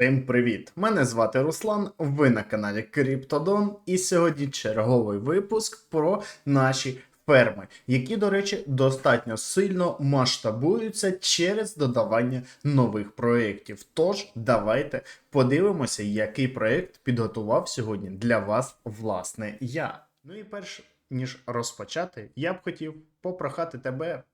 Всім привіт! Мене звати Руслан, ви на каналі Криптодон, і сьогодні черговий випуск про наші ферми, які, до речі, достатньо сильно масштабуються через додавання нових проєктів. Тож, давайте подивимося, який проєкт підготував сьогодні для вас, власне, я. Ну і перш ніж розпочати, я б хотів попрохати тебе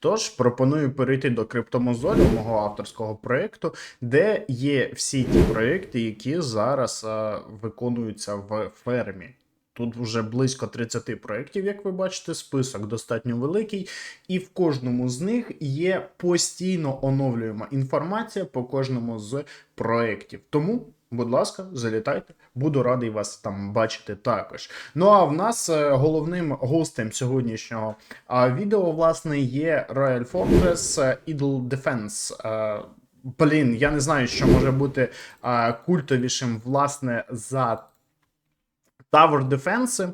Тож пропоную перейти до криптомозолі, мого авторського проєкту, де є всі ті проєкти, які зараз а, виконуються в фермі. Тут вже близько 30 проєктів, як ви бачите, список достатньо великий, і в кожному з них є постійно оновлюєма інформація по кожному з проєктів. Тому, будь ласка, залітайте, буду радий вас там бачити також. Ну а в нас е, головним гостем сьогоднішнього відео, власне, є Royal Fortress е, Idle Defense. Е, Блін, я не знаю, що може бути а, культовішим, власне, за Tower Defense.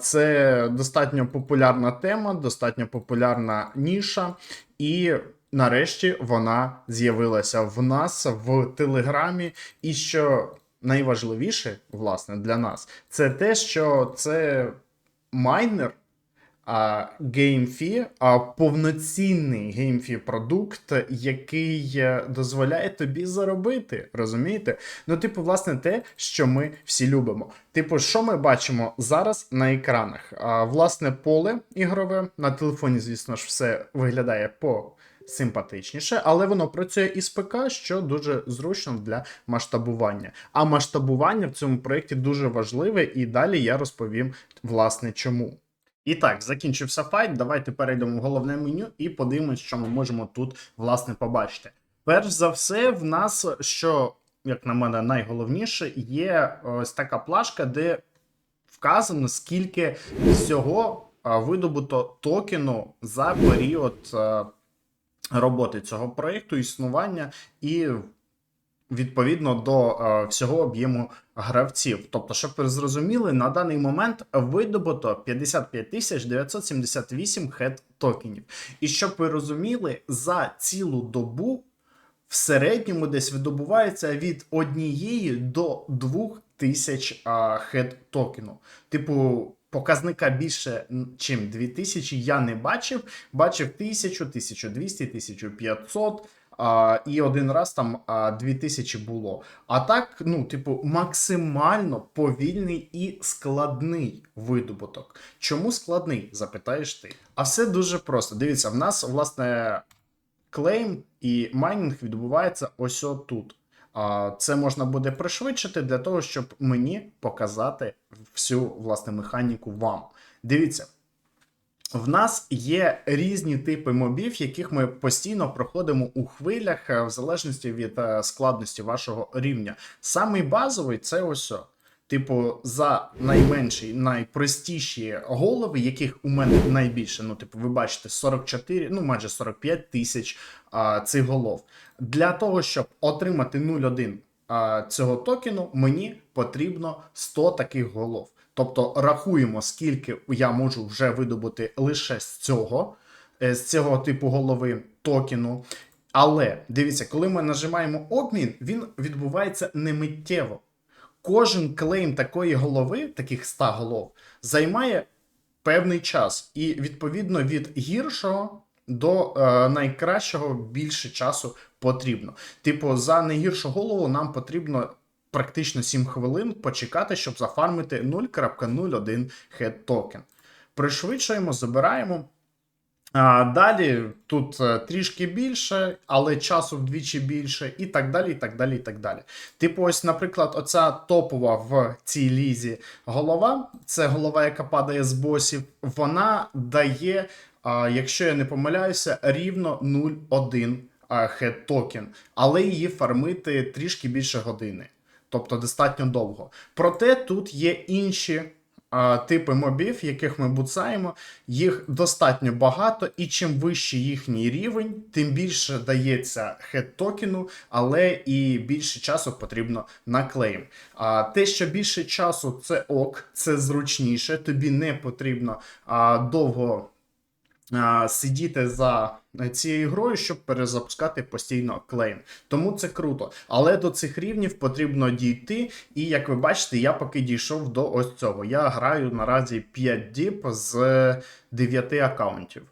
Це достатньо популярна тема, достатньо популярна ніша, і нарешті вона з'явилася в нас в Телеграмі. І що найважливіше, власне, для нас, це те, що це майнер. GameFi, а повноцінний GameFi продукт, який е, дозволяє тобі заробити, розумієте? Ну, типу, власне, те, що ми всі любимо. Типу, що ми бачимо зараз на екранах? А, Власне, поле ігрове на телефоні, звісно ж, все виглядає по. Симпатичніше, але воно працює із ПК, що дуже зручно для масштабування. А масштабування в цьому проєкті дуже важливе, і далі я розповім, власне, чому. І так, закінчився файт. Давайте перейдемо в головне меню і подивимось, що ми можемо тут власне побачити. Перш за все, в нас, що, як на мене, найголовніше, є ось така плашка, де вказано, скільки всього видобуто токену за період роботи цього проєкту, існування і. Відповідно до е, всього об'єму гравців. Тобто, щоб ви зрозуміли, на даний момент видобуто 55 978 хед токенів. І щоб ви розуміли, за цілу добу в середньому десь видобувається від однієї до двох тисяч е, хед токену. Типу. Показника більше, ніж 2000 я не бачив. Бачив 1000, 1200, 1500. А, І один раз там а, 2000 було. А так, ну, типу, максимально повільний і складний видобуток. Чому складний? Запитаєш ти. А все дуже просто. Дивіться, в нас, власне, клейм і майнінг відбувається ось тут. А, Це можна буде пришвидшити для того, щоб мені показати всю власне механіку вам. Дивіться. В нас є різні типи мобів, яких ми постійно проходимо у хвилях, е, в залежності від е, складності вашого рівня. Самий базовий це ось. Типу, за найменші, найпростіші голови, яких у мене найбільше. Ну, типу, ви бачите, 44, ну майже 45 тисяч а, цих голов. Для того, щоб отримати 0,1 а, цього токену, мені потрібно 100 таких голов. Тобто рахуємо, скільки я можу вже видобути лише з цього, е, з цього типу голови токену. Але дивіться, коли ми нажимаємо обмін, він відбувається немиттєво. Кожен клейм такої голови, таких 100 голов, займає певний час. І відповідно від гіршого до е, найкращого більше часу потрібно. Типу, за найгіршу голову нам потрібно практично 7 хвилин почекати, щоб зафармити 0.01 хед токен. Пришвидшуємо, забираємо. А, Далі тут е, трішки більше, але часу вдвічі більше, і так далі. і так далі, і так далі. Типу, ось, наприклад, оця топова в цій лізі голова, це голова, яка падає з босів, вона дає, а, якщо я не помиляюся, рівно 0,1 хед токен, але її фармити трішки більше години тобто достатньо довго. Проте тут є інші типи мобів, яких ми буцаємо, їх достатньо багато, і чим вищий їхній рівень, тим більше дається хед токену, але і більше часу потрібно на клейм. А те, що більше часу, це ок, це зручніше, тобі не потрібно а, довго сидіти за цією грою, щоб перезапускати постійно клейм. Тому це круто. Але до цих рівнів потрібно дійти. І як ви бачите, я поки дійшов до ось цього. Я граю наразі 5 діб з 9 аккаунтів.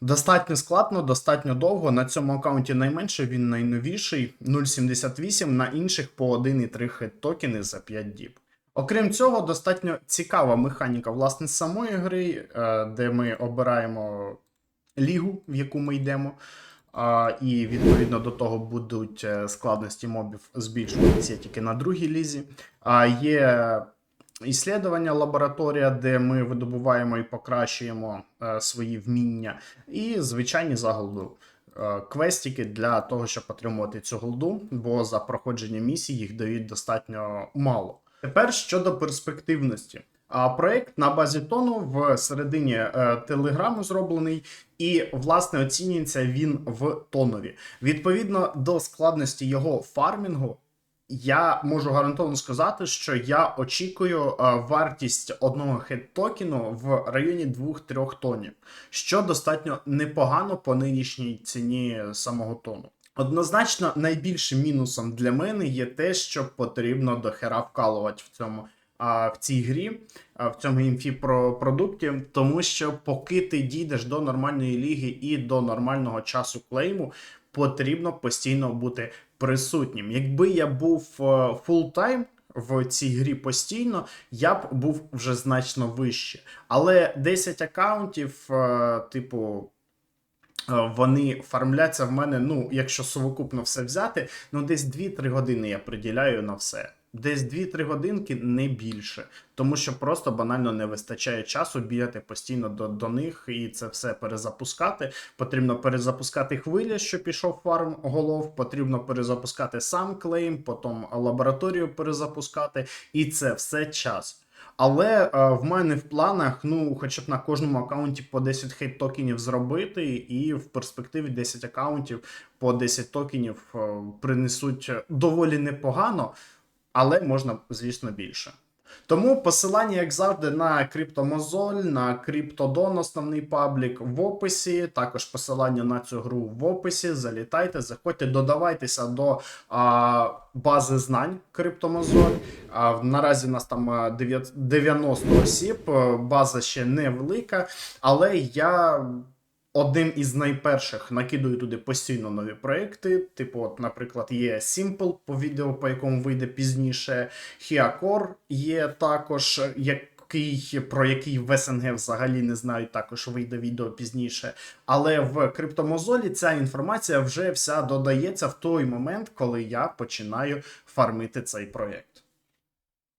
Достатньо складно, достатньо довго. На цьому аккаунті найменше, він найновіший 0.78, на інших по 1,3 хед токени за 5 діб. Окрім цього, достатньо цікава механіка власне самої гри, е, де ми обираємо лігу, в яку ми йдемо. І відповідно до того будуть е, складності мобів збільшуватися тільки на другій лізі. А є іслідування лабораторія, де ми видобуваємо і покращуємо е, свої вміння, і звичайні за голду. е, Квестики для того, щоб отримувати цю голду, бо за проходження місій їх дають достатньо мало. Тепер щодо перспективності. А проект на базі тону в середині е, телеграму зроблений, і власне оцінюється він в тонові. Відповідно до складності його фармінгу, я можу гарантовано сказати, що я очікую е, вартість одного хед-токену в районі 2-3 тонів, що достатньо непогано по нинішній ціні самого тону. Однозначно, найбільшим мінусом для мене є те, що потрібно до хера вкалувати в цьому. А в цій грі, а в цьому інфі про тому що поки ти дійдеш до нормальної ліги і до нормального часу клейму, потрібно постійно бути присутнім. Якби я був фултайм в цій грі постійно, я б був вже значно вище. Але 10 аккаунтів, е, типу. Е, Вони фармляться в мене, ну, якщо совокупно все взяти, ну десь 2-3 години я приділяю на все. Десь 2-3 годинки не більше, тому що просто банально не вистачає часу бігати постійно до, до них і це все перезапускати. Потрібно перезапускати хвиля, що пішов фарм голов, потрібно перезапускати сам клейм, потім лабораторію перезапускати, і це все час. Але е, в мене в планах, ну, хоча б на кожному аккаунті по 10 хейт токенів зробити, і в перспективі 10 аккаунтів по 10 токенів е, принесуть доволі непогано, але можна, звісно, більше. Тому посилання, як завжди, на криптомозоль, на криптодон, основний паблік в описі. Також посилання на цю гру в описі. Залітайте, заходьте, додавайтеся до а, бази знань криптомозоль. А, наразі у нас там 90 осіб. База ще невелика, але я. Одним із найперших накидую туди постійно нові проекти. Типу, от, наприклад, є Simple по відео, по якому вийде пізніше. Hiacor є також, який, про який в СНГ взагалі не знають, також вийде відео пізніше. Але в криптомозолі ця інформація вже вся додається в той момент, коли я починаю фармити цей проєкт.